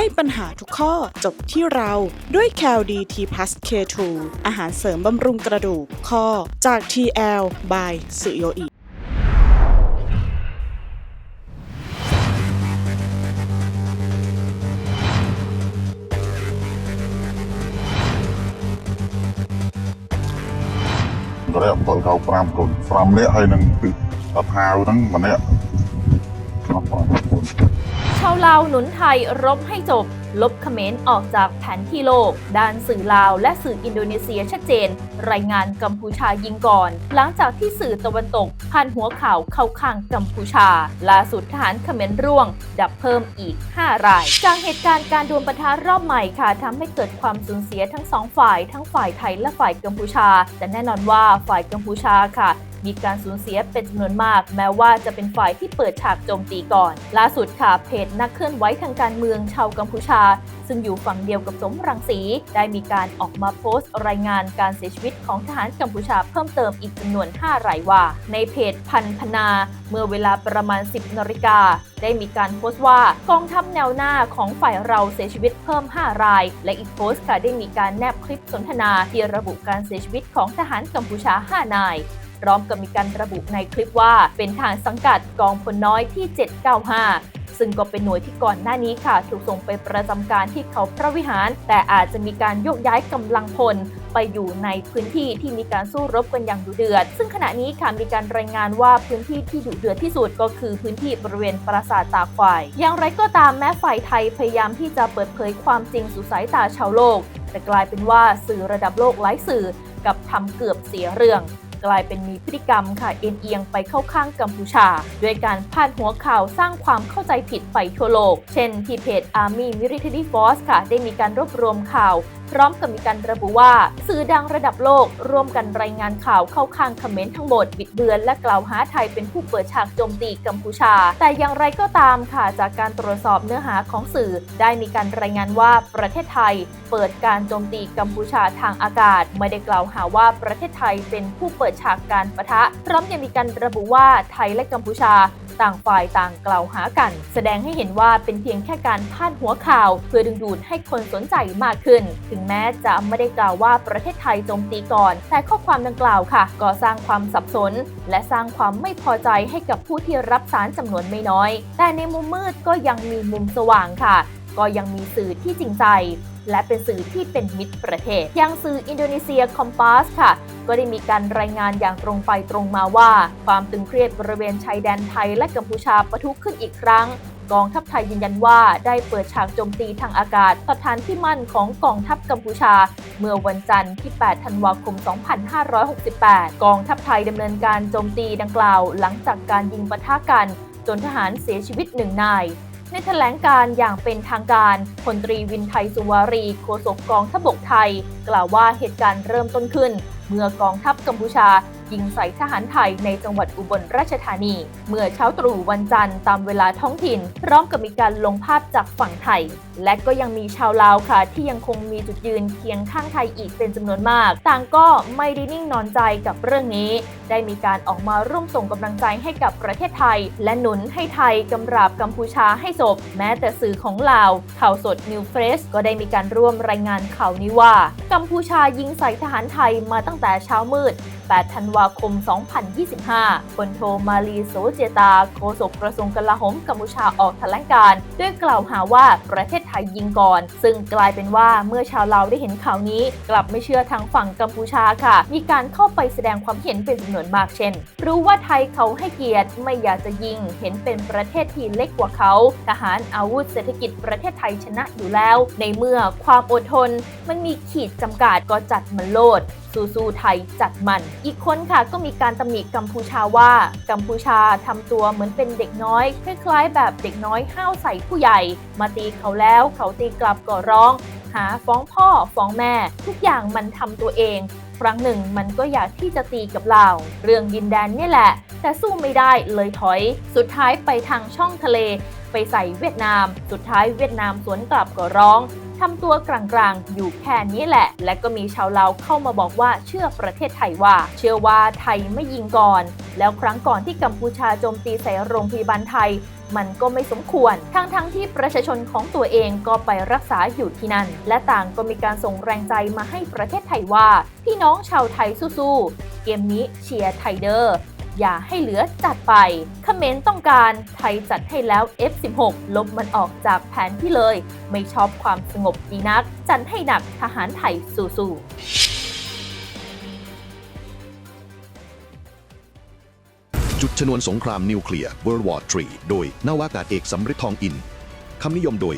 ให้ปัญหาทุกข้อจบที่เราด้วย c a l d t plus K2 อาหารเสริมบำรุงกระดูกข้อจาก TL by สุโยอิ ក៏រកពលកៅ5គុណ5នាក់ហើយនឹងពីអផាវហ្នឹងម្នាក់ខ្ញុំបងប្អូន ชาวลาวหนุนไทยรบให้จบ ลบเขมรออกจากแผนที่โลก ด้านสื่อลาวและสื่ออินโดนีเซียชัดเจน รายงานกัมพูชายิงก่อน หลังจากที่สื่อตะวันตกพันหัวข่าวเข้าข้างกัมพูชา ล่าสุดทหารเขมรร่วง ดับเพิ่มอีก 5 ราย จากเหตุการณ์การดวลปะทะรอบใหม่ค่ะทำให้เกิดความสูญเสียทั้งสองฝ่าย ทั้งฝ่ายไทยและฝ่ายกัมพูชา แต่แน่นอนว่าฝ่ายกัมพูชาค่ะมีการสูญเสียเป็นจำนวนมาก แม้ว่าจะเป็นฝ่ายที่เปิดฉากโจมตีก่อน ล่าสุดค่ะเพจนักเคลื่อนไหวทางการเมืองชาวกัมพูชาซึ่งอยู่ฝั่งเดียวกับสมรังสี ได้มีการออกมาโพสต์รายงานการเสียชีวิตของทหารกัมพูชาเพิ่มเติมอีกจำนวน 5 รายว่า ในเพจพันพนา เมื่อเวลาประมาณ 10นาฬิกาได้มีการโพสต์ว่ากองทัพแนวหน้าของฝ่ายเราเสียชีวิตเพิ่ม 5 ราย และอีกโพสต์ค่ะได้มีการแนบคลิปสนทนาที่ระบุการเสียชีวิตของทหารกัมพูชา 5 นายพร้อมกับมีการระบุในคลิปว่า เป็นทหารสังกัดกองพลน้อยที่ 795 ซึ่งก็เป็นหน่วยที่ก่อนหน้านี้ค่ะ ถูกส่งไปประจำการที่เขาพระวิหาร แต่อาจจะมีการโยกย้ายกำลังพลไปอยู่ในพื้นที่ที่มีการสู้รบกันอย่างดุเดือด ซึ่งขณะนี้ค่ะมีการรายงานว่าพื้นที่ที่ดุเดือดที่สุดก็คือพื้นที่บริเวณปราสาทตาควาย อย่างไรก็ตามแม้ฝ่ายไทยพยายามที่จะเปิดเผยความจริงสู่สายตาชาวโลก แต่กลายเป็นว่าสื่อระดับโลกหลายสื่อกับทำเกือบเสียเรื่อง กลายเป็นมีพฤติกรรมค่ะเอ็นเอียงไปเข้าข้างกัมพูชา ด้วยการพาดหัวข่าวสร้างความเข้าใจผิดไปทั่วโลก เช่นที่เพจ Army Military Force ค่ะ ได้มีการรวบรวมข่าว พร้อมกับมีการระบุว่า สื่อดังระดับโลก ร่วมกันรายงานข่าวเข้าข้างคอมเขมรทั้งหมด บิดเบือนและกล่าวหาไทยเป็นผู้เปิดฉากโจมตีกัมพูชา แต่อย่างไรก็ตามค่ะจากการตรวจสอบเนื้อหาของสื่อ ได้มีการรายงานว่าประเทศไทย เปิดการโจมตีกัมพูชาทางอากาศ ไม่ได้กล่าวหาว่าประเทศไทยเป็นผู้เปิดฉากการประทะ พร้อมยังมีการระบุว่าไทยและกัมพูชา ต่างฝ่ายต่างกล่าวหากัน แสดงให้เห็นว่าเป็นเพียงแค่การพาดหัวข่าว เพื่อดึงดูดให้คนสนใจมากขึ้น ถึงแม้จะไม่ได้กล่าวว่าประเทศไทยโจมตีก่อน แต่ข้อความดังกล่าวค่ะ ก็สร้างความสับสน และสร้างความไม่พอใจให้กับผู้ที่รับสารจำนวนไม่น้อย แต่ในมุมมืดก็ยังมีมุมสว่างค่ะ ก็ยังมีสื่อที่จริงใจ และเป็นสื่อที่เป็นมิตรประเทศ อย่างสื่ออินโดนีเซียคอมปาสค่ะ ก็ได้มีการรายงานอย่างตรงไปตรงมาว่า ความตึงเครียดบริเวณชายแดนไทยและกัมพูชาปะทุขึ้นอีกครั้งกองทัพไทยยืนยันว่าได้เปิดฉากโจมตีทางอากาศต่อฐานที่มั่นของกองทัพกัมพูชา เมื่อวันจันทร์ที่ 8 ธันวาคม 2568 กองทัพไทยดำเนินการโจมตีดังกล่าว หลังจากการยิงปะทะกัน จนทหารเสียชีวิตหนึ่งนาย ในแถลงการอย่างเป็นทางการพลตรีวินไทยสุวารีโฆษกกองทัพบกไทย กล่าวว่าเหตุการณ์เริ่มต้นขึ้น เมื่อกองทัพกัมพูชา ยิงใส่ทหารไทยในจังหวัดอุบลราชธานี เมื่อเช้าตรู่วันจันทร์ตามเวลาท้องถิ่น พร้อมกับมีการลงภาพจากฝั่งไทย และก็ยังมีชาวลาวค่ะ ที่ยังคงมีจุดยืนเคียงข้างไทยอีกเป็นจำนวนมาก ต่างก็ไม่ได้นิ่งนอนใจกับเรื่องนี้ ได้มีการออกมาร่วมส่งกำลังใจให้กับประเทศไทย และหนุนให้ไทยกำราบกัมพูชาให้จบแม้แต่สื่อของลาว ข่าวสดนิวเฟรสก็ได้มีการร่วมรายงานข่าวนี้ว่า กัมพูชายิงใส่ทหารไทยมาตั้งแต่เช้ามืด 8 ธันวาคม 2025พลโทมาลีโซเจตา โฆษกกระทรวงกลาโหมกัมพูชาออกแถลงการด้วยกล่าวหาว่าประเทศไทยยิงก่อน ซึ่งกลายเป็นว่าเมื่อชาวลาวได้เห็นข่าวนี้ กลับไม่เชื่อทางฝั่งกัมพูชาค่ะ มีการเข้าไปแสดงความเห็นเป็นจำนวนมากเช่น รู้ว่าไทยเขาให้เกียรติไม่อยากจะยิง เห็นเป็นประเทศที่เล็กกว่าเขา ทหารอาวุธเศรษฐกิจประเทศไทยชนะอยู่แล้ว ในเมื่อความอดทนมันมีขีดจำกัดก็จัดมันโลดสู้ๆไทยจัดมันอีกคนค่ะก็มีการตำหนิกัมพูชาว่า กัมพูชาทำตัวเหมือนเป็นเด็กน้อย คล้ายๆ แบบเด็กน้อยห้าวใส่ผู้ใหญ่ มาตีเขาแล้วเขาตีกลับก็ร้อง หาฟ้องพ่อฟ้องแม่ ทุกอย่างมันทำตัวเอง ครั้งหนึ่งมันก็อยากที่จะตีกับเราเรื่องดินแดนนี่แหละ แต่สู้ไม่ได้เลยถอย สุดท้ายไปทางช่องทะเล ไปใส่เวียดนาม สุดท้ายเวียดนามสวนกลับก็ร้อง ทำตัวกลางๆ อยู่แค่นี้แหละ และก็มีชาวลาวเข้ามาบอกว่าเชื่อประเทศไทยว่า เชื่อว่าไทยไม่ยิงก่อน แล้วครั้งก่อนที่กัมพูชาโจมตีใส่โรงพยาบาลไทยมันก็ไม่สมควร ทั้งๆทที่ประชาชนของตัวเองก็ไปรักษาอยู่ที่นั่น และต่างก็มีการส่งแรงใจมาให้ประเทศไทยว่า พี่น้องชาวไทยสู้ๆ เกมนี้เชียร์ไทยเดอร์ อย่าให้เหลือจัดไปเขมรต้องการไทยจัดให้แล้ว F16 ลบมันออกจากแผนที่เลย ไม่ชอบความสงบดีนัก จัดให้หนักทหารไทยสู้ๆจุดชนวนสงครามนิวเคลียร์ World War III โดยนาวากาศเอกสำริดทองอิน คำนิยมโดย